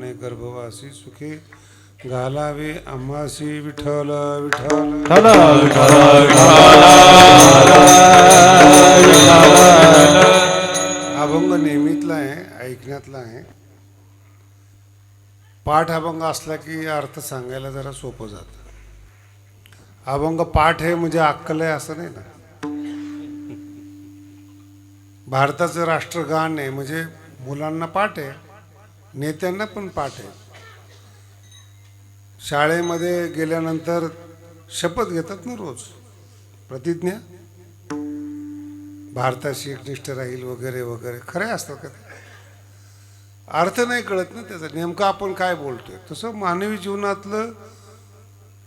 म्हणे गर्भवासी सुखे घालावे आम्हासी विठ्ठल विठ्ठल. अभंग नेहमीतला आहे ऐकण्यातला आहे. पाठ अभंग असला की अर्थ सांगायला जरा सोपं जातं. अभंग पाठ आहे म्हणजे अक्कल आहे असं नाही ना? भारताचं राष्ट्रगान आहे म्हणजे मुलांना पाठ आहे. नेत्यांना पण पाठ आहे. शाळेमध्ये गेल्यानंतर शपथ घेतात ना रोज. प्रतिज्ञा? भारताशी एकनिष्ठ राहील वगैरे वगैरे. खरे असतात का अर्थ नाही कळत ना त्याचा. नेमकं आपण काय बोलतोय? तसं मानवी जीवनातलं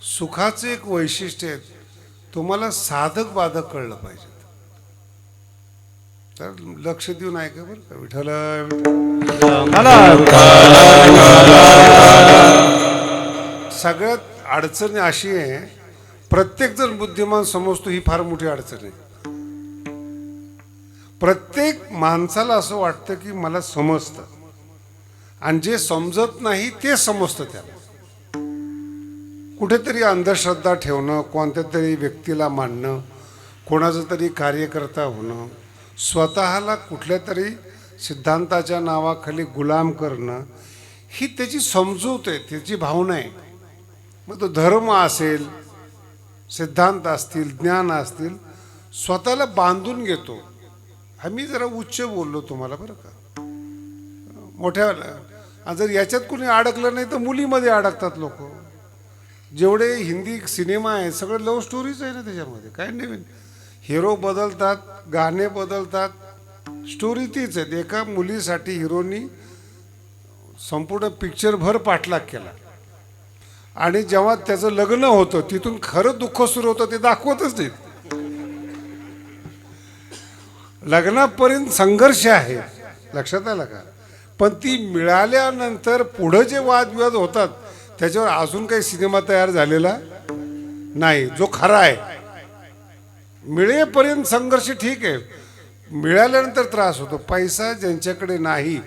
सुखाचं एक वैशिष्ट्य आहे. तुम्हाला साधक बाधक कळलं पाहिजे. तर लक्ष देऊन ऐका बरं का विठ्ठल सगळ्यात अडचण अशी आहे प्रत्येक जण बुद्धिमान समजतो ही फार मोठी अडचण आहे. प्रत्येक माणसाला असं वाटतं की मला समजतं. आणि जे समजत नाही ते समजतं त्याला. कुठेतरी अंधश्रद्धा ठेवणं कोणत्या तरी व्यक्तीला मांडणं कोणाचं तरी कार्यकर्ता होणं स्वतःला कुठल्या तरी सिद्धांताच्या नावाखाली गुलाम करणं ही त्याची समजूत आहे त्याची भावना आहे. मग तो धर्म असेल सिद्धांत असतील ज्ञान असतील स्वतःला बांधून घेतो. आम्ही जरा उच्च बोललो तुम्हाला बरं का? मोठ्या जर याच्यात कोणी अडकलं नाही तर मुलीमध्ये अडकतात लोक. जेवढे हिंदी सिनेमा आहे सगळं लव्ह स्टोरीज आहे ना त्याच्यामध्ये. काय नवीन? हिरो बदलतात गाणे बदलतात. स्टोरी तीच आहे एका मुलीसाठी हिरोनी संपूर्ण पिक्चरभर पाठलाग केला. आणि जेव्हा त्याचं लग्न होतं तिथून खरं दुःख सुरू होतं ते दाखवतच नाहीत. लग्नापर्यंत संघर्ष आहे. लक्षात आलं का? पण ती मिळाल्यानंतर पुढं जे वादविवाद होतात त्याच्यावर अजून काही सिनेमा तयार झालेला नाही. जो खरा आहे. मिळेपर्यंत संघर्ष ठीक आहे. मिळाल्यानंतर त्रास होतो. पैसा ज्यांच्याकडे नाही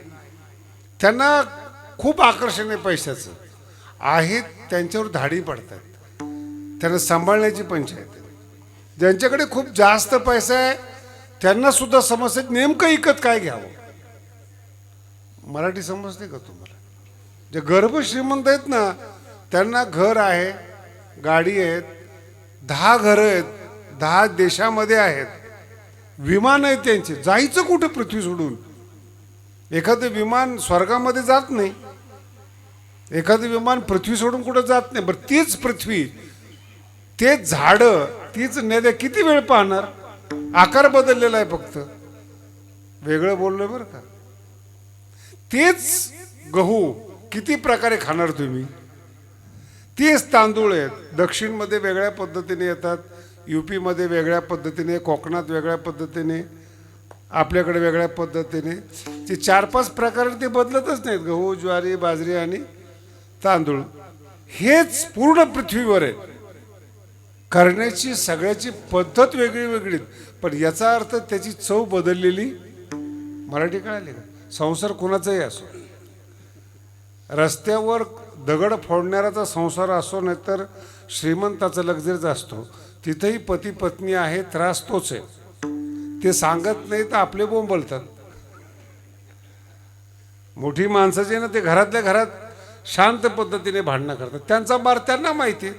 त्यांना खूप आकर्षण आहे पैशाचं आहेत त्यांच्यावर धाडी पडतात. त्यांना सांभाळण्याची पंचायत आहे. ज्यांच्याकडे खूप जास्त पैसा आहे त्यांना सुद्धा समस्या नेमकं इकत काय घ्यावं? मराठी समजते का तुम्हाला? जे गर्भ श्रीमंत आहेत ना त्यांना घर आहे गाडी आहेत दहा घरं आहेत दहा देशामध्ये आहेत. विमान आहेत त्यांचे. जायचं कुठं पृथ्वी सोडून? एखादं विमान स्वर्गामध्ये जात नाही. एखादं विमान पृथ्वी सोडून कुठं जात नाही? बरं तीच पृथ्वी तेच झाडं तीच नद्या किती वेळ पाहणार? आकार बदललेला आहे फक्त. वेगळं बोललं बरं का? तेच गहू किती प्रकारे खाणार तुम्ही? तेच तांदूळ आहेत. दक्षिणमध्ये वेगळ्या पद्धतीने येतात. यू पीमध्ये वेगळ्या पद्धतीने कोकणात वेगळ्या पद्धतीने आपल्याकडे वेगळ्या पद्धतीने. ते चार पाच प्रकार ते बदलतच नाहीत गहू हो, ज्वारी बाजरी आणि तांदूळ. हेच पूर्ण पृथ्वीवर आहे करण्याची सगळ्याची पद्धत वेगळी वेगळी पण याचा अर्थ त्याची चव बदललेली मराठी कळाली का? संसार कोणाचाही असो. रस्त्यावर दगड फोडणाऱ्याचा संसार असो नाही तर श्रीमंताचा लक्झरीचा असतो. तिथेही पती पत्नी आहे त्रास तोच आहे. ते सांगत नाही तर आपले बोंबलतात मोठी माणसं जे ना ते घरातल्या घरात शांत पद्धतीने भांडणं करतात. त्यांचा मार त्यांना माहिती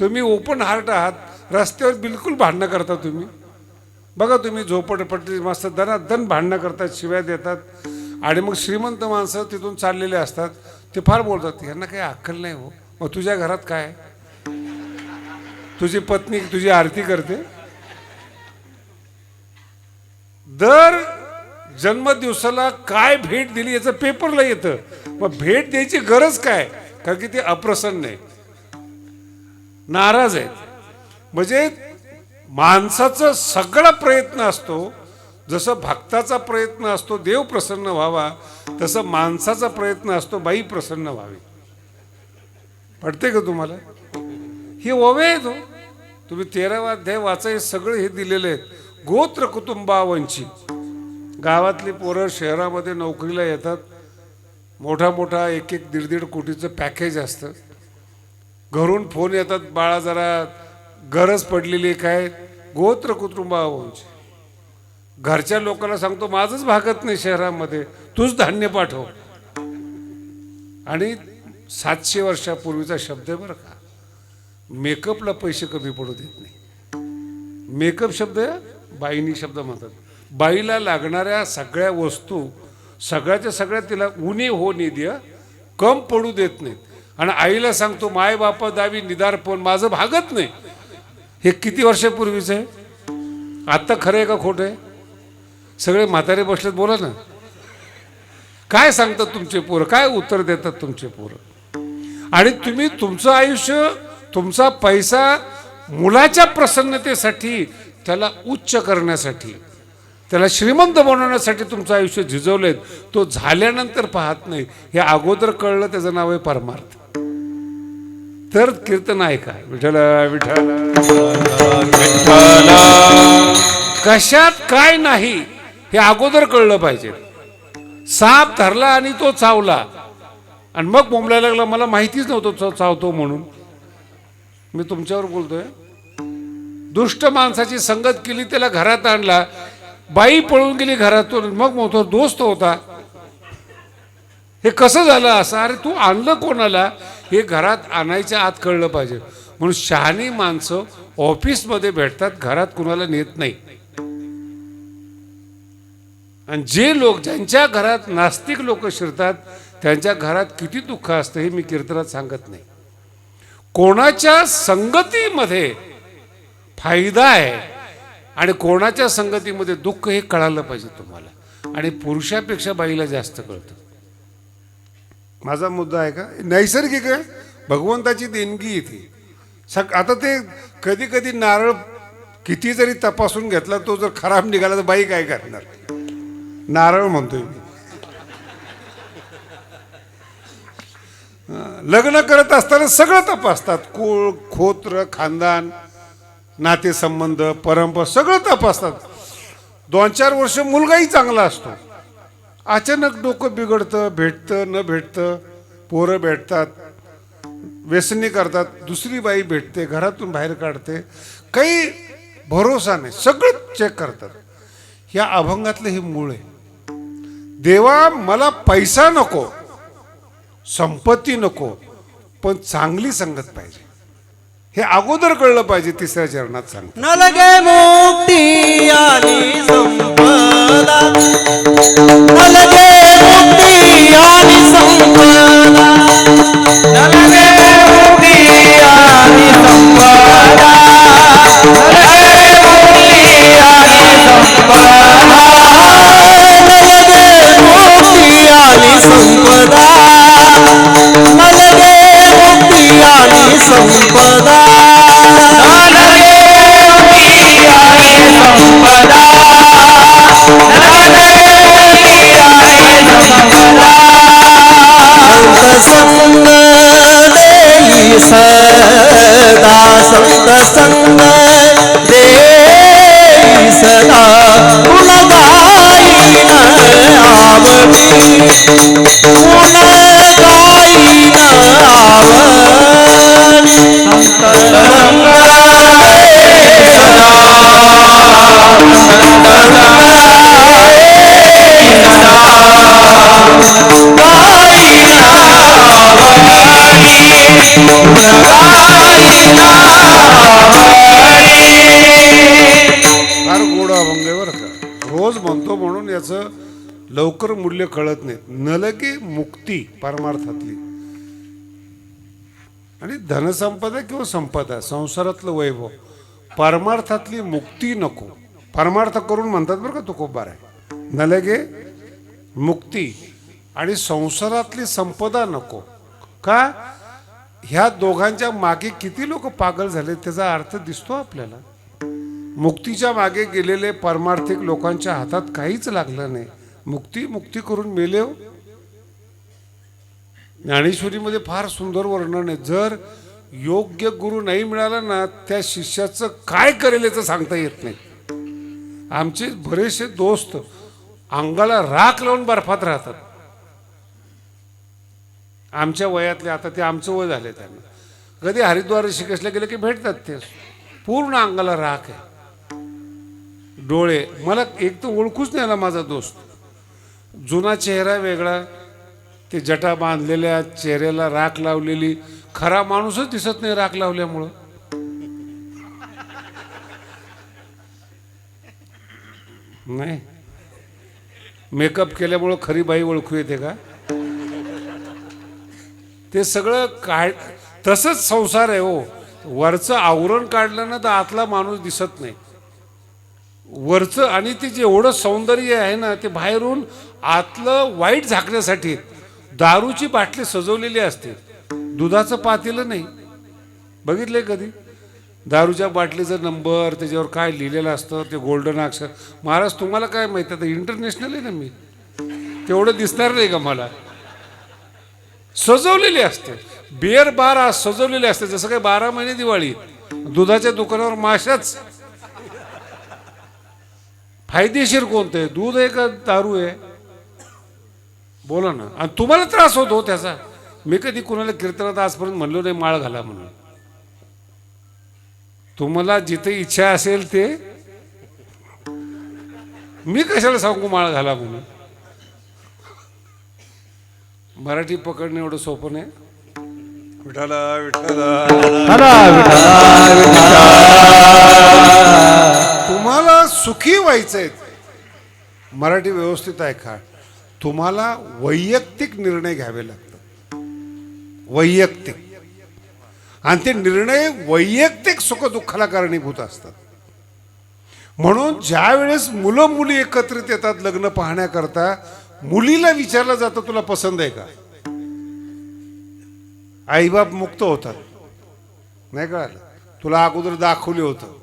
तुम्ही ओपन हार्ट आहात रस्त्यावर बिलकुल भांडणं करता तुम्ही. बघा तुम्ही झोपडपट्टी मस्त दनादन भांडणं करतात शिव्या देतात. आणि मग श्रीमंत माणसं तिथून चाललेले असतात ते फार बोलतात यांना काही अक्कल नाही हो. मग तुझ्या घरात काय? तुझी पत्नी तुझी आरती करते. दर जन्मदिवसाला काय भेट दिली याचं पेपरला येतं. मग भेट द्यायची गरज काय? कारण की ते अप्रसन्न आहे. नाराज आहेत. म्हणजे माणसाचा सगळा प्रयत्न असतो. जसं भक्ताचा प्रयत्न असतो देव प्रसन्न व्हावा तसं माणसाचा प्रयत्न असतो बाई प्रसन्न व्हावी. पडते का तुम्हाला? हे ओवे आहे हो तुम्ही तेरावा अध्याय वाचा हे सगळे हे दिलेले आहेत गोत्र कुटुंबावंची. गावातली पोरं शहरामध्ये नोकरीला येतात. मोठा मोठा एक एक दीड दीड कोटीचं पॅकेज असतं. घरून फोन येतात बाळा जरा गरज पडलेली आहे काय? गोत्र कुटुंबावंची. घरच्या लोकांना सांगतो माझंच भागत नाही शहरामध्ये. तूच धान्य पाठव. आणि सातशे वर्षापूर्वीचा शब्द आहे बरं का. मेकअपला पैसे कमी पडू देत नाही. मेकअप शब्द बाईनी शब्द म्हणतात. बाईला लागणाऱ्या सगळ्या वस्तू सगळ्याच्या सगळ्या तिला उणे हो निधी कम पडू देत नाहीत. आणि आईला सांगतो माय बापा दावी निदार पण माझं भागत नाही. हे किती वर्षापूर्वीचं आहे? आत्ता खरं आहे का खोटं आहे? सगळे म्हातारे बसलेत बोला ना. काय सांगतात तुमचे पोरं? काय उत्तर देतात तुमचे पोरं? आणि तुम्ही तुमचं आयुष्य तुमचा पैसा मुलाच्या प्रसन्नतेसाठी त्याला उच्च करण्यासाठी त्याला श्रीमंत बनवण्यासाठी तुमचं आयुष्य झिजवलेत तो झाल्यानंतर पाहत नाही. हे अगोदर कळलं त्याचं नाव आहे परमार्थ. तर कीर्तन आहे काय विठ्ठल विठ्ठल. कशात काय नाही हे अगोदर कळलं पाहिजे. साप धरला आणि तो चावला. आणि मग बोंबलायला लागला मला माहितीच नव्हतं तो चावतो म्हणून. मी तुमच्यावर बोलतोय. दुष्ट माणसाची संगत केली त्याला घरात आणला. बाई पळून गेली घरातून मग मोठा दोस्त होता. हे कसं झालं असं? अरे तू आणलं कोणाला? हे घरात आणायच्या आत कळलं पाहिजे. म्हणून शहाणी माणसं ऑफिसमध्ये भेटतात घरात कुणाला नेत नाही. आणि जे लोक ज्यांच्या घरात नास्तिक लोक शिरतात त्यांच्या घरात किती दुःख असतं हे मी कीर्तनात सांगत नाही. कोणाच्या संगतीमध्ये फायदा आहे आणि कोणाच्या संगतीमध्ये दुःख हे कळालं पाहिजे तुम्हाला. आणि पुरुषापेक्षा बाईला जास्त कळतं. माझा मुद्दा आहे का? नैसर्गिक आहे. भगवंताची देणगी येते सग आता ते कधी कधी नारळ किती जरी तपासून घेतला तो जर खराब निघाला तर बाई काय करणार? नारळ म्हणतोय मी हं, लग्न करत असताना सगळं तपासतात. कुळ खोत्र खानदान नातेसंबंध परंपरा सगळं तपासतात. दोन चार वर्ष मुलगाही चांगला असतो. अचानक डोकं बिघडतं भेटतं न भेटतं पोरं भेटतात व्यसनी करतात. दुसरी बाई भेटते घरातून बाहेर काढते. काही भरोसा नाही सगळं चेक करतात. ह्या अभंगातलं हे मूळ आहे. देवा मला पैसा नको. संपत्ती नको पण चांगली संगत पाहिजे. हे अगोदर कळलं पाहिजे तिसऱ्या चरणात सांग न लगे मुक्ती आणि संपदा. न लगे मुक्ती आणि संपदा. न लगे मुक्ती आणि संपदा. न लगे मुक्ती आणि संपदा न लगे मुक्ती आणि संपदा. ಮನಗೆ ಮುಕ್ತಿಯ ಸಂಪದ मूल्य कळत नाही नलगे मुक्ती परमार्थातली. आणि धनसंपदा किंवा संपदा संसारातलं वैभव परमार्थातली मुक्ती नको. परमार्थ करून म्हणतात बरं का तू खूप बार आहे. नलगे मुक्ती आणि संसारातली संपदा नको. का? ह्या दोघांच्या मागे किती लोक पागल झाले त्याचा अर्थ दिसतो आपल्याला. मुक्तीच्या मागे गेलेले परमार्थिक लोकांच्या हातात काहीच लागलं नाही. मुक्ती मुक्ती करून मेलेव. ज्ञानेश्वरीमध्ये फार सुंदर वर्णन आहे. जर योग्य गुरु नाही मिळाला ना त्या शिष्याचं काय करेल याचं सांगता येत नाही. आमचे बरेचसे दोस्त अंगाला राख लावून बर्फात राहतात. आमच्या वयातले आता ते आमचं वय झाले त्यांना. कधी हरिद्वार ऋषिकेशला गेले की भेटतात ते. पूर्ण अंगाला राख आहे. डोळे. मला एक तर ओळखूच नाही आला माझा दोस्त. जुना चेहरा वेगळा ते जटा बांधलेल्या चेहऱ्याला राख लावलेली खरा माणूसच दिसत नाही राख लावल्यामुळं. नाही. मेकअप केल्यामुळं खरी बाई ओळखू येते का? ते सगळं काढ तसंच संसार आहे हो. वरचं आवरण काढलं ना तर आतला माणूस दिसत नाही. वरचं आणि ते जेवढं सौंदर्य आहे ना ते बाहेरून आतलं वाईट झाकण्यासाठी दारूची बाटली सजवलेली असते. दुधाचं पातेलं नाही. बघितलंय कधी? दारूच्या बाटलीचा नंबर त्याच्यावर काय लिहिलेलं असतं ते गोल्डन अक्षर. महाराज तुम्हाला काय माहिती? आता इंटरनॅशनल आहे ना मी. तेवढं दिसणार नाही का मला? सजवलेली असते. बिअर बार आज सजवलेले असते. जसं काही बारा महिने दिवाळी. दुधाच्या दुकानावर माशाच. फायदेशीर कोणतं आहे? दूध आहे का दारू आहे? बोला ना. आणि तुम्हाला त्रास होतो त्याचा. मी कधी कुणाला कीर्तनात आजपर्यंत म्हणलो नाही माळ घाला म्हणून. तुम्हाला जिथे इच्छा असेल ते मी कशाला सांगू माळ घाला म्हणून? मराठी पकडणं एवढं सोपं नाही. विठाला विठाला तुम्हाला सुखी व्हायचंय. मराठी व्यवस्थित आहे का? तुम्हाला वैयक्तिक निर्णय घ्यावे लागतात. वैयक्तिक. आणि ते निर्णय वैयक्तिक सुखदुःखाला कारणीभूत असतात. म्हणून ज्या वेळेस मुलं मुली एकत्रित येतात लग्न पाहण्याकरता मुलीला विचारलं जातं तुला पसंत आहे का? आईबाप मुक्त होतात. नाही कळालं? तुला अगोदर दाखवले होतं.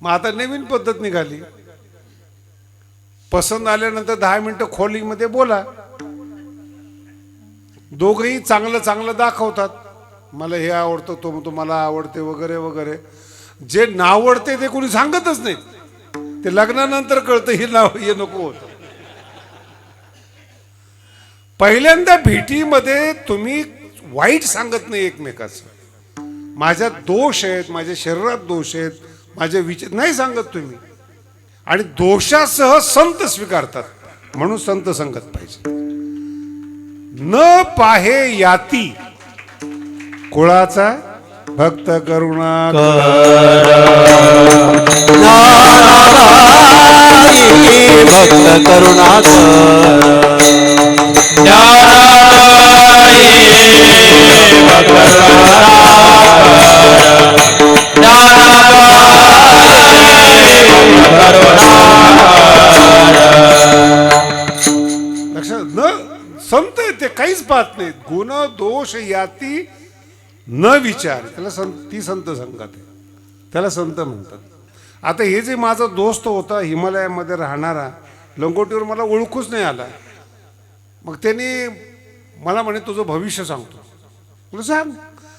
मग आता नवीन पद्धत निघाली. पसंत आल्यानंतर दहा मिनिटं खोलीमध्ये बोला. दोघंही चांगलं चांगलं दाखवतात. मला हे आवडतं तो म्हणतो मला आवडते वगैरे वगैरे. जे नावडते ते कोणी सांगतच नाही. ते लग्नानंतर कळतं हे नाव हे नको होतं. पहिल्यांदा भेटीमध्ये तुम्ही वाईट सांगत नाही एकमेकाचं. माझ्यात दोष आहेत माझ्या शरीरात दोष आहेत माझे विचार नाही सांगत तुम्ही. आणि दोषासह संत स्वीकारतात. म्हणून संत संगत पाहिजे. न पाहे याती. कुळाचा भक्त करुणा भक्त करुणा नाही गुण दोष याती न विचार. त्याला संत ती संत संगत आहे. त्याला संत म्हणतात. आता हे जे माझा दोस्त होता हिमालयामध्ये राहणारा लंगोटीवर मला ओळखूच नाही आला. मग त्यांनी मला म्हणे तुझं भविष्य सांगतो. तुला सांग.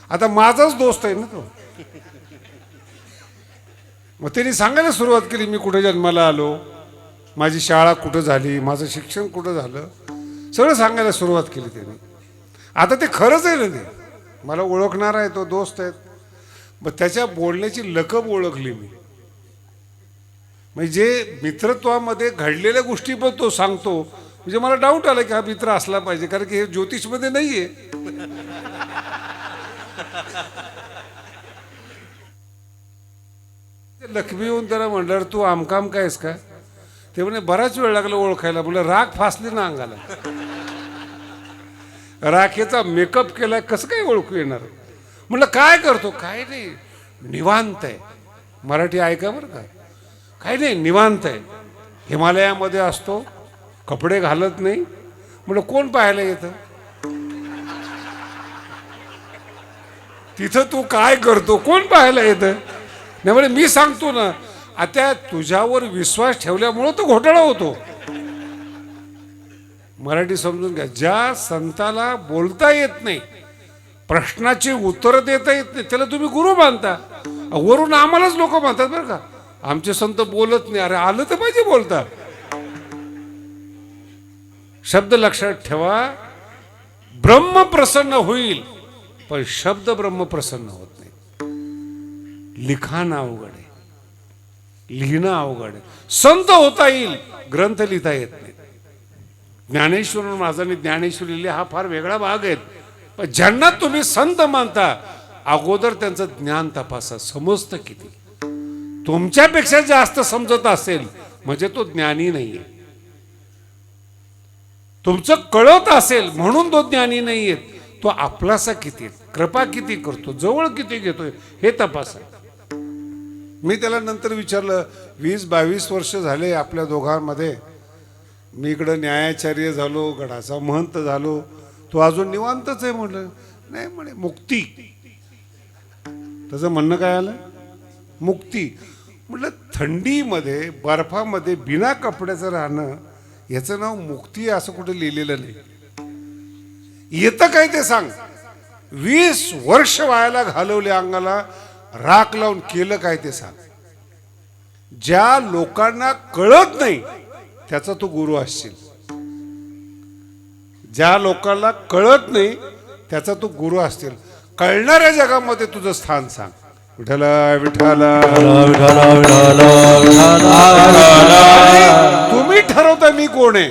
आता माझाच दोस्त आहे ना तो. मग त्यांनी सांगायला सुरुवात केली मी कुठे जन्माला आलो? माझी शाळा कुठं झाली? माझं शिक्षण कुठं झालं? सगळं सांगायला सुरुवात केली त्यांनी. आता ते खरंच आहे ना ते. मला ओळखणारा आहे तो दोस्त आहेत मग त्याच्या बोलण्याची लकब ओळखली मी. म्हणजे मित्रत्वामध्ये घडलेल्या गोष्टी पण तो सांगतो म्हणजे मला डाऊट आला की हा मित्र असला पाहिजे कारण की हे ज्योतिषमध्ये नाहीये. आहे लक्ष्मी येऊन त्याला म्हणलं तू आमकाम कायस का? ते म्हणे बराच वेळ लागला ओळखायला. म्हणलं राग फासली ना अंगाला. राखेचा मेकअप केलाय कसं काय ओळखू येणार? म्हटलं काय करतो? काय नाही निवांत आहे. मराठी ऐका बरं का. काय नाही निवांत आहे. हिमालयामध्ये असतो कपडे घालत नाही. म्हटलं कोण पाहायला येतं? तिथं तू काय करतो? कोण पाहायला येतं? नाही म्हणे मी सांगतो ना आता तुझ्यावर विश्वास ठेवल्यामुळं तो घोटाळा होतो. मराठी समजून घ्या. ज्या संताला बोलता येत नाही प्रश्नाची उत्तरं देता येत नाही त्याला तुम्ही गुरु मानता. वरून आम्हालाच लोक मानतात बरं का. आमचे संत बोलत नाही. अरे आलं तर पाहिजे बोलता. शब्द लक्षात ठेवा. ब्रह्म प्रसन्न होईल पण शब्द ब्रह्म प्रसन्न होत नाही. लिखाण अवघड आहे. लिहिणं अवघड आहे. संत होता येईल ग्रंथ लिहिता येत नाही. ज्ञानेश्वर महाराजांनी ज्ञानेश्वर लिहिले हा फार वेगळा भाग आहे. पण ज्यांना तुम्ही संत मानता अगोदर त्यांचं ज्ञान तपासा. समजतं किती? तुमच्यापेक्षा जास्त समजत असेल म्हणजे तो ज्ञानी नाहीये. तुमचं कळत असेल म्हणून तो ज्ञानी नाहीये. तो आपलासा किती कृपा किती करतो? जवळ किती घेतोय? हे तपासा. मी त्याला नंतर विचारलं वीस बावीस वर्ष झाले आपल्या दोघांमध्ये मी इकडं न्यायाचार्य झालो गडाचा महंत झालो. तो अजून निवांतच आहे म्हटलं. नाही म्हणे मुक्ती. त्याचं म्हणणं काय आलं? मुक्ती. म्हटलं थंडीमध्ये बर्फामध्ये बिना कपड्याचं राहणं याचं नाव मुक्ती असं कुठे लिहिलेलं नाही. येतं काय ते सांग. वीस वर्ष वायाला घालवले अंगाला राख लावून केलं काय ते सांग. ज्या लोकांना कळत नाही त्याचा तू गुरु असशील. ज्या लोकांना कळत नाही त्याचा तू गुरु असतील कळणाऱ्या जगामध्ये तुझं स्थान सांग. विठ्ठल विठ्ठल. तुम्ही ठरवता मी कोण आहे.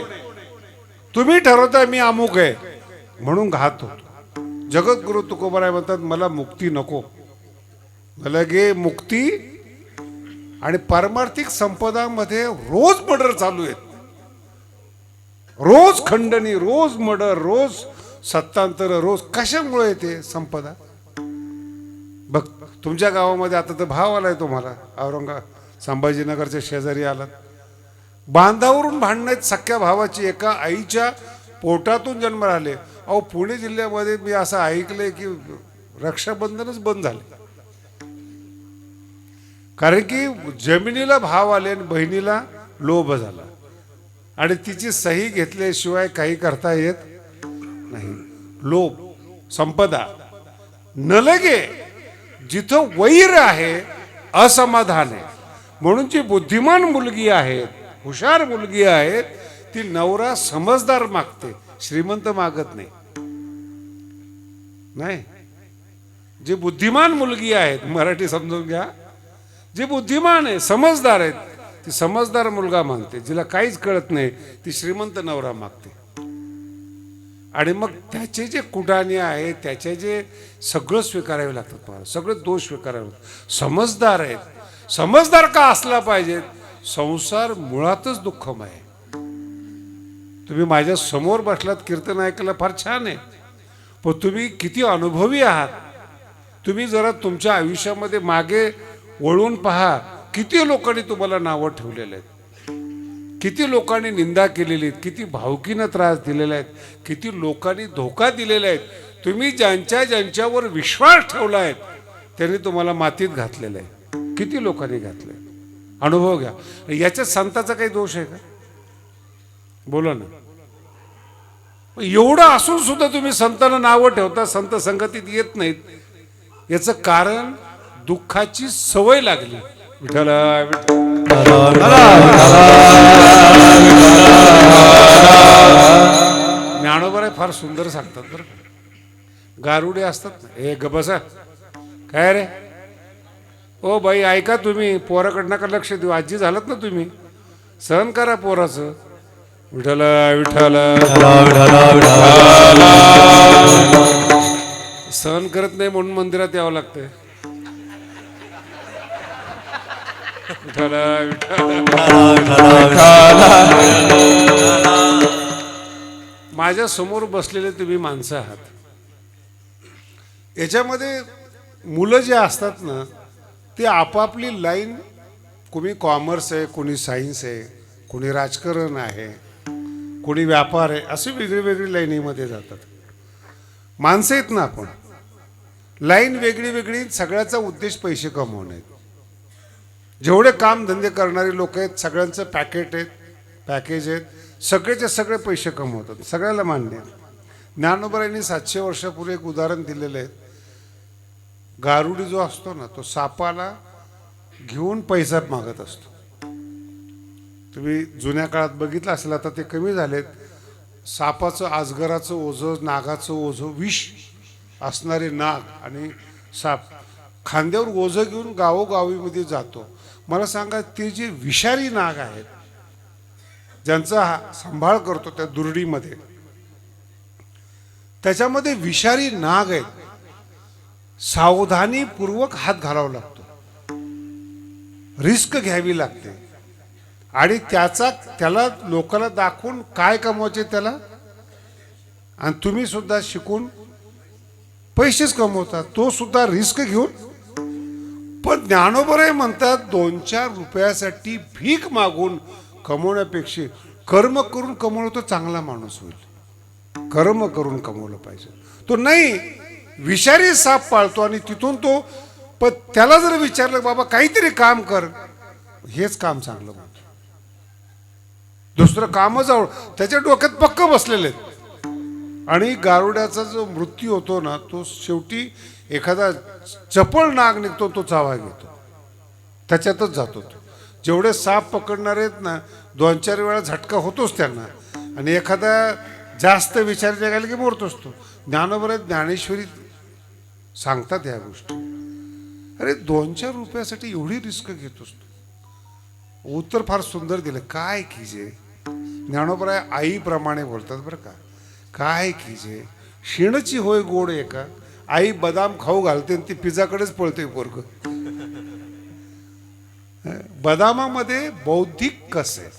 तुम्ही ठरवता मी अमुक आहे. म्हणून घात होतो. जगद्गुरु तुकोबराय म्हणतात मला मुक्ती नको. मला गे मुक्ती आणि पारमार्थिक संपदामध्ये रोज मर्डर चालू आहेत. रोज खंडणी रोज मर्डर रोज सत्तांतर रोज कशामुळे येते संपदा? बघ तुमच्या गावामध्ये आता तर भाव आलाय तुम्हाला. औरंगा संभाजीनगरच्या शेजारी आलात. बांधावरून भांडण आहेत सख्या भावाची एका आईच्या पोटातून जन्म राहिले. अहो पुणे जिल्ह्यामध्ये मी असं ऐकलंय की रक्षाबंधनच बंद झाले. कारण की जमिनीला भाव आले आणि बहिणीला लोभ झाला. आणि तिची सही घेतल्याशिवाय काही करता येत नाही. लोभ संपदा न लगे जिथं वैर आहे असमाधान आहे. म्हणून जी बुद्धिमान मुलगी आहे हुशार मुलगी आहे ती नवरा समजदार मागते श्रीमंत मागत नाही. नाही. जी बुद्धिमान मुलगी आहेत मराठी समजून घ्या. जी बुद्धिमान आहे समजदार आहेत ती समजदार मुलगा मागते जिला काहीच कळत नाही ती श्रीमंत नवरा मागते. आणि मग त्याचे जे कुटाने आहे त्याचे जे सगळं स्वीकारावे लागतात तुम्हाला सगळे दोष स्वीकारावे लागतात. समजदार आहेत. समजदार का असला पाहिजेत संसार मुळातच दुःखमय. आहे तुम्ही माझ्यासमोर बसलात कीर्तन ऐकायला फार छान आहे. पण तुम्ही किती अनुभवी आहात. तुम्ही जरा तुमच्या आयुष्यामध्ये मागे वळून पहा किती लोकांनी तुम्हाला नावं ठेवलेले आहेत? किती लोकांनी निंदा केलेली आहेत? किती भावकीनं त्रास दिलेला आहेत किती लोकांनी धोका दिलेला आहे? तुम्ही ज्यांच्या ज्यांच्यावर विश्वास ठेवला आहे त्यांनी तुम्हाला मातीत घातलेलं आहे. किती लोकांनी घातलंय? अनुभव घ्या. याच्यात संताचा काही दोष आहे का? बोला ना. एवढं असून सुद्धा तुम्ही संतांना नावं ठेवता संत संगतीत येत नाहीत. याचं कारण दुःखाची सवय लागली. विठ्ठला विठ्ठल फार सुंदर सांगतात बरं का. गारुडे असतात ना. हे ग बसा. काय रे? ओ बाई ऐका तुम्ही. पोराकडनं का लक्ष देऊ? आजी झालात ना तुम्ही. सहन करा पोराचं. विठ्ठल विठ्ठल. सहन करत नाही म्हणून मंदिरात यावं लागतंय. माझ्यासमोर बसलेले तुम्ही माणसं आहात. याच्यामध्ये मुलं जे असतात ना ते आपापली लाईन कोणी कॉमर्स आहे कोणी सायन्स आहे कोणी राजकारण आहे कोणी व्यापार आहे असे वेगळी वेगळी लाईनीमध्ये जातात. माणसं आहेत ना आपण. लाईन वेगळी वेगळी सगळ्याचा उद्देश पैसे कमवणे. जेवढे काम धंदे करणारे लोक आहेत सगळ्यांचं पॅकेट आहेत पॅकेज आहेत सगळेचे सगळे पैसे कमवतात सगळ्याला मान्य आहे ज्ञानोबरायांनी सातशे वर्षापूर्वी एक उदाहरण दिलेलं आहे. गारुडी जो असतो ना तो सापाला घेऊन पैसा मागत असतो. तुम्ही जुन्या काळात बघितलं असेल आता ते कमी झालेत. सापाचं आजगराचं ओझं नागाचं ओझं विष असणारे नाग आणि साप. खांद्यावर ओझं घेऊन गावोगावीमध्ये जातो. मला सांगा ते जे विषारी नाग आहेत ज्यांचा हा सांभाळ करतो त्या दुर्डीमध्ये त्याच्यामध्ये विषारी नाग आहेत. सावधानीपूर्वक हात घालावा लागतो. रिस्क घ्यावी लागते. आणि त्याचा त्याला लोकांना दाखवून काय कमवायचे त्याला? आणि तुम्ही सुद्धा शिकून पैसेच कमवता तो सुद्धा रिस्क घेऊन पण ज्ञानोबराय म्हणतात दोन चार रुपयासाठी भीक मागून कमवण्यापेक्षा कर्म करून कमवलं तो चांगला माणूस होईल. कर्म करून कमवलं पाहिजे. तो नाही विषारी साप पाळतो आणि तिथून तो पण त्याला जर विचारलं बाबा काहीतरी काम कर. हेच काम चांगलं म्हणतो दुसरं कामच आवड त्याच्या डोक्यात पक्क बसलेले आहेत. आणि गारुड्याचा जो मृत्यू होतो ना तो शेवटी एखादा चपळ नाग निघतो तो चावा घेतो. त्याच्यातच जातो तो. जेवढे साप पकडणारे आहेत ना दोन चार वेळा झटका होतोच त्यांना. आणि एखादा जास्त विचार जगायला की मोरतोच तो. ज्ञानोबर ज्ञानेश्वरी सांगतात या गोष्टी. अरे दोन चार रुपयासाठी एवढी रिस्क घेतोस तू. उत्तर फार सुंदर दिलं. काय कीजे ज्ञानोबराय आईप्रमाणे बोलतात बरं का. काय कीजे क्षीणची होय गोड आहे का? आई बदाम खाऊ घालते आणि ती पिझ्झाकडेच पळते पोरग. बदामामध्ये बौद्धिक कसे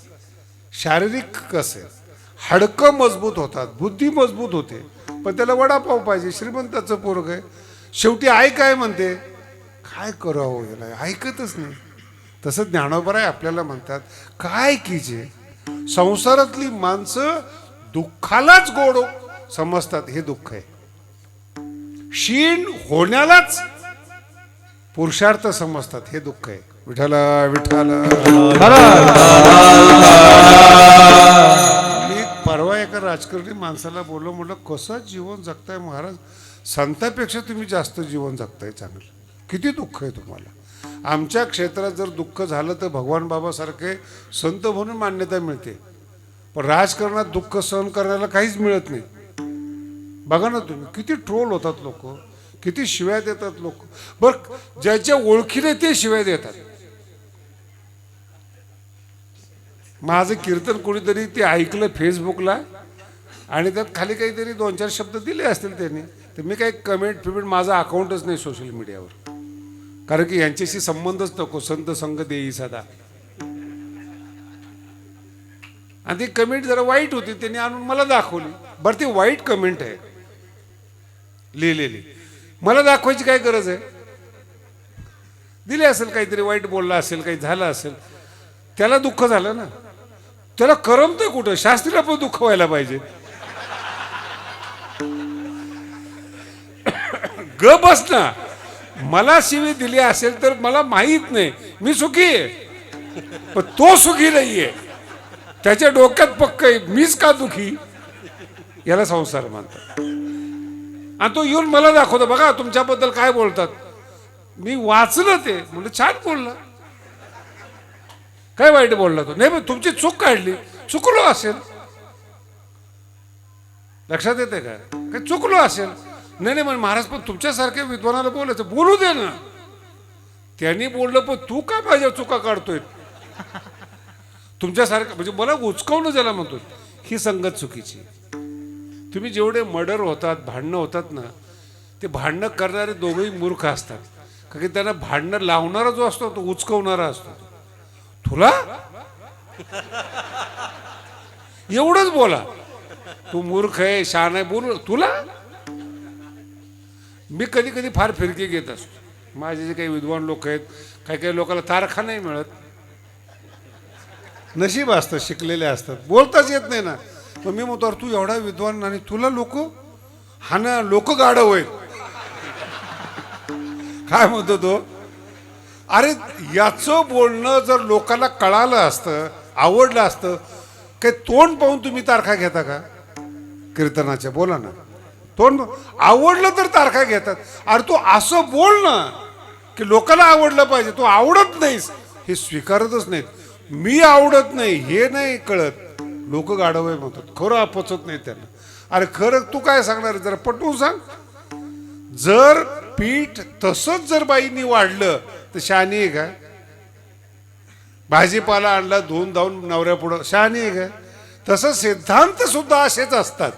शारीरिक कसे हडकं हाडकं मजबूत होतात बुद्धी मजबूत होते. पण त्याला वडापाव पाहिजे श्रीमंताचं पोरग आहे. शेवटी आई काय म्हणते? काय करावं याला? ऐकतच नाही. तसं ज्ञानोबराय आपल्याला म्हणतात काय कीजे संसारातली माणसं दुःखालाच गोड हो- समजतात हे दुःख आहे. क्षीण होण्यालाच पुरुषार्थ समजतात. हे दुःख आहे. विठाला विठाला मी परवा एका राजकारणी माणसाला बोललो म्हटलं कसं जीवन जगताय महाराज? संतापेक्षा तुम्ही जास्त जीवन जगताय चांगलं. किती दुःख आहे तुम्हाला. आमच्या क्षेत्रात जर दुःख झालं तर भगवान बाबासारखे संत म्हणून मान्यता मिळते. पण राजकारणात दुःख सहन करायला काहीच मिळत नाही. बघा ना तुम्ही किती ट्रोल होतात लोक किती शिव्या देतात लोक. बर ज्याच्या ओळखीने ते शिव्या देतात. माझं कीर्तन कोणीतरी ते ऐकलं फेसबुकला आणि त्यात खाली काहीतरी दोन चार शब्द दिले असतील त्यांनी. तर मी काही कमेंट फिमेंट माझा अकाउंटच नाही सोशल मीडियावर कारण की यांच्याशी संबंधच नको संत संघ देई सदा. आणि ती कमेंट जरा वाईट होती त्यांनी आणून मला दाखवली. बरं ती वाईट कमेंट आहे. लिहिलेली. मला दाखवायची काय गरज आहे? दिले असेल काहीतरी वाईट बोलला असेल काही झालं असेल. त्याला दुःख झालं ना? त्याला करमतंय कुठं? शास्त्रीला पण दुःख व्हायला पाहिजे. ग बस ना. मला शिवी दिली असेल तर मला माहीत नाही. मी सुखी आहे. पण तो सुखी नाहीये. त्याच्या डोक्यात पक्क आहे मीच का दुखी? याला संसार मानतात आणि तो येऊन मला दाखवतो बघा तुमच्याबद्दल काय बोलतात. मी वाचलं ते. म्हणजे छान बोलला. काय वाईट बोलला तो? नाही तुमची चूक काढली. चुकलो असेल. लक्षात येते का? काय चुकलो असेल. नाही नाही म्हणजे महाराज पण तुमच्यासारख्या विद्वानाला बोलायचं बोलू दे ना. त्यांनी बोललं पण तू का माझ्या चुका काढतोय? तुमच्यासारखं म्हणजे मला उचकवणं ज्याला म्हणतो ही संगत चुकीची तुम्ही जेवढे मर्डर होतात भांडणं होतात ना ते भांडणं करणारे दोघंही मूर्ख असतात. कारण की त्यांना भांडणं लावणारा जो असतो तो उचकवणारा असतो. तुला? एवढंच बोला. तू मूर्ख आहे शहाण आहे बोल. तुला? मी कधी कधी फार फिरकी घेत असतो. माझे जे काही विद्वान लोक आहेत काही काही लोकांना तारखा नाही मिळत. नशीब असतं शिकलेले असतात. बोलताच येत नाही ना. मग मी म्हणतो अरे तू एवढा विद्वान आणि तुला लोक हा ना लोक गाढव आहे काय म्हणतो तो? अरे याचं बोलणं जर लोकांना कळालं असतं आवडलं असतं काही तोंड पाहून तुम्ही तारखा घेता का? कीर्तनाच्या बोला ना. तोंड आवडलं तर तारखा घेतात. अरे तू असं बोल ना की लोकांना आवडलं पाहिजे. तू आवडत नाहीस. हे स्वीकारतच नाहीत. मी आवडत नाही हे नाही कळत. लोक गाढवे म्हणतात. खरं आपचत नाही त्यांना. अरे खरं तू काय सांगणार जरा पटवून सांग. जर पीठ तसंच जर बाईंनी वाढलं तर शहाणी आहे का? भाजीपाला आणला धुवून धावून नवऱ्या पुढं शहाणी आहे का? तसं सिद्धांत सुद्धा असेच असतात.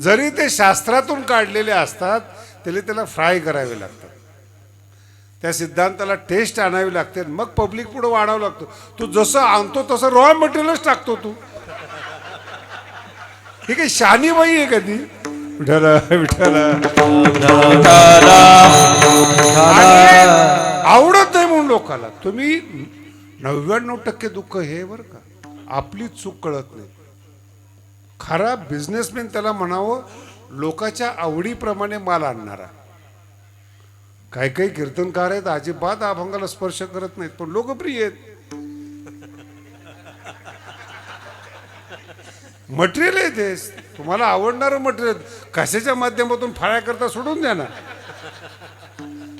जरी ते शास्त्रातून काढलेले असतात तरी त्याला फ्राय करावे लागतात. त्या सिद्धांताला टेस्ट आणावी लागते आणि मग पब्लिक पुढं वाढावं लागतो. तू जसं आणतो तसं रॉ मटेरियलच टाकतो तू. हे काही शानी बाई आहे कधी विठाला विठाला आवडत नाही म्हणून लोकाला. तुम्ही नव्याण्णव टक्के दुःख हे बरं का. आपली चूक कळत नाही. खरा बिझनेसमॅन त्याला म्हणावं लोकाच्या आवडीप्रमाणे माल आणणारा. काही काही कीर्तनकार आहेत अजिबात अभंगाला स्पर्श करत नाहीत पण लोकप्रिय आहेत. मटेरियल आहे ते. तुम्हाला आवडणारं मटेरियल. कशाच्या माध्यमातून फाळ्या करता सोडून द्या ना.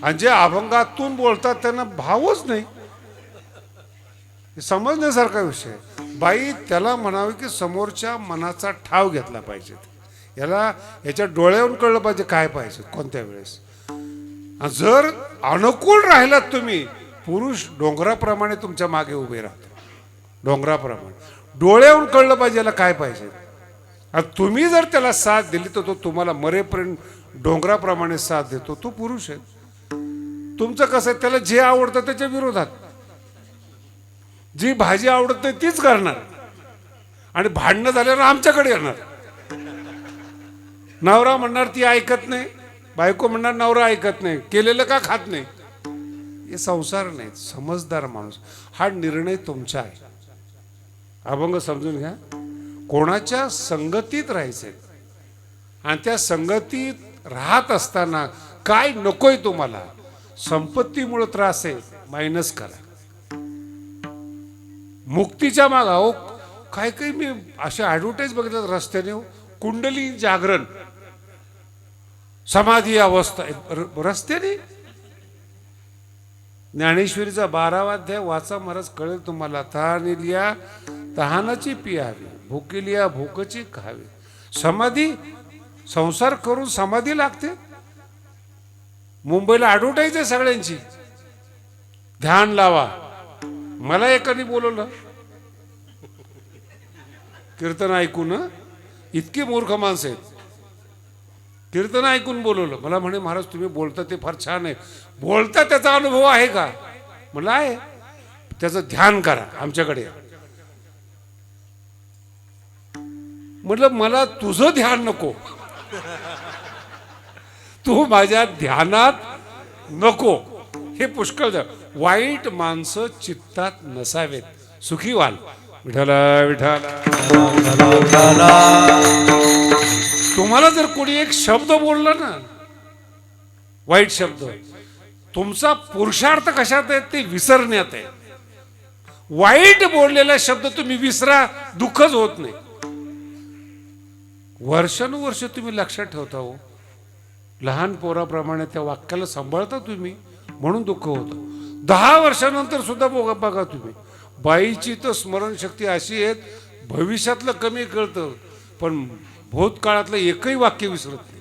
आणि जे अभंगातून बोलतात त्यांना भावच नाही. हे समजण्यासारखा विषय बाई त्याला म्हणावे की समोरच्या मनाचा ठाव घेतला पाहिजे. याला याच्या डोळ्यावरून कळलं पाहिजे काय पाहिजे कोणत्या वेळेस. जर अनुकूल राहिलात तुम्ही पुरुष डोंगराप्रमाणे तुमच्या मागे उभे राहतो डोंगराप्रमाणे. डोळ्याहून कळलं पाहिजे याला काय पाहिजे. आणि तुम्ही जर त्याला साथ दिली तर तो तुम्हाला मरेपर्यंत डोंगराप्रमाणे साथ देतो. तो पुरुष आहे. तुमचं कसं आहे? त्याला जे आवडतं त्याच्या विरोधात. जी भाजी आवडत नाही तीच करणार. आणि भांडणं झाल्यावर आमच्याकडे येणार. नवरा म्हणणार ती ऐकत नाही. बायको म्हणणार नवरा ऐकत नाही. केलेलं का खात नाही? हे संसार नाही. समजदार माणूस. हा निर्णय तुमचा आहे. अभंग समजून घ्या. कोणाच्या संगतीत राहायचे आणि त्या संगतीत राहत असताना काय नकोय तुम्हाला? संपत्तीमुळे त्रास आहे मायनस करा. मुक्तीच्या मागा हो काय काही मी अशा ॲडव्हर्टाईज बघितलं रस्त्याने हो. कुंडली जागरण. समाधी अवस्था र- रस्त्याने? ज्ञानेश्वरीचा बारावा अध्याय वाचा महाराज कळेल तुम्हाला. तहानिलिया तहानाची पियावी भुकिलिया भूकची खावी. समाधी संसार करून समाधी लागते. मुंबईला ॲडव्हर्टाईज आहे सगळ्यांची. ध्यान लावा. मला एकाने बोलवलं. कीर्तन ऐकून इतकी मूर्ख माणसं आहेत. कीर्तन ऐकून बोलवलं. मला म्हणे महाराज तुम्ही बोलता ते फार छान आहे. बोलता त्याचा अनुभव आहे का? म्हणलं आहे. त्याचं ध्यान करा. आमच्याकडे म्हटलं मला तुझं ध्यान नको. तू माझ्या ध्यानात नको. हे पुष्कळ वाईट माणसं चित्तात नसावेत. सुखी व्हाल. विठाला विठाला तुम्हाला जर कोणी एक शब्द बोलला ना वाईट शब्द तुमचा पुरुषार्थ कशात आहे ते विसरण्यात आहे. वाईट बोललेला शब्द तुम्ही विसरा दुःखच होत नाही. वर्षानुवर्ष तुम्ही लक्षात ठेवता हो. लहान पोराप्रमाणे त्या वाक्याला सांभाळता तुम्ही म्हणून दुःख होतं. दहा वर्षानंतर सुद्धा बघा बघा तुम्ही. बाईची तर स्मरणशक्ती अशी आहे भविष्यातलं कमी कळतं पण भूतकाळातलं एकही वाक्य विसरत नाही.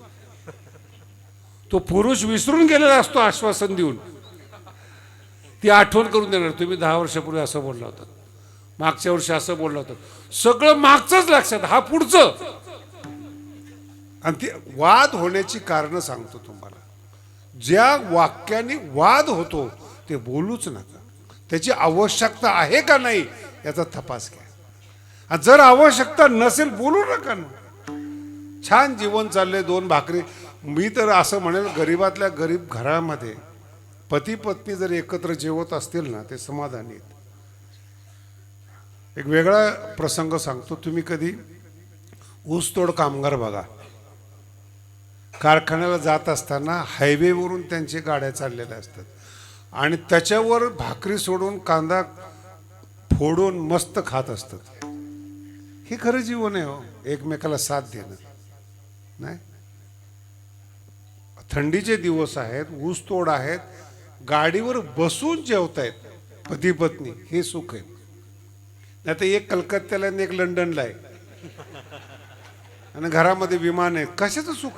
तो पुरुष विसरून गेलेला असतो आश्वासन देऊन. ती आठवण करून देणार तुम्ही दहा वर्षापूर्वी असं बोलला होता. मागच्या वर्षी असं बोलला होता. सगळं मागचंच लक्षात हा पुढचं. आणि ती वाद होण्याची कारणं सांगतो तुम्हाला. ज्या वाक्याने वाद होतो ते बोलूच नका. त्याची आवश्यकता आहे का नाही याचा तपास घ्या. आणि जर आवश्यकता नसेल बोलू नका ना. छान जीवन चालले दोन भाकरी. मी तर असं म्हणेल गरीबातल्या गरीब घरामध्ये पती पत्नी जर एकत्र जेवत असतील ना ते समाधानी आहेत. एक वेगळा प्रसंग सांगतो. तुम्ही कधी ऊसतोड कामगार बघा. कारखान्याला जात असताना हायवेवरून त्यांची गाड्या चाललेल्या असतात. आणि त्याच्यावर भाकरी सोडून कांदा फोडून मस्त खात असतात. हे खरं जीवन आहे हो. एकमेकाला साथ देणं. नाही? थंडीचे दिवस आहेत ऊसतोड आहेत गाडीवर बसून जेवतायत पती पत्नी. हे सुख आहे. नाही तर एक कलकत्त्याला आणि एक लंडनला आहे. आणि घरामध्ये विमान आहे. कशाचं सुख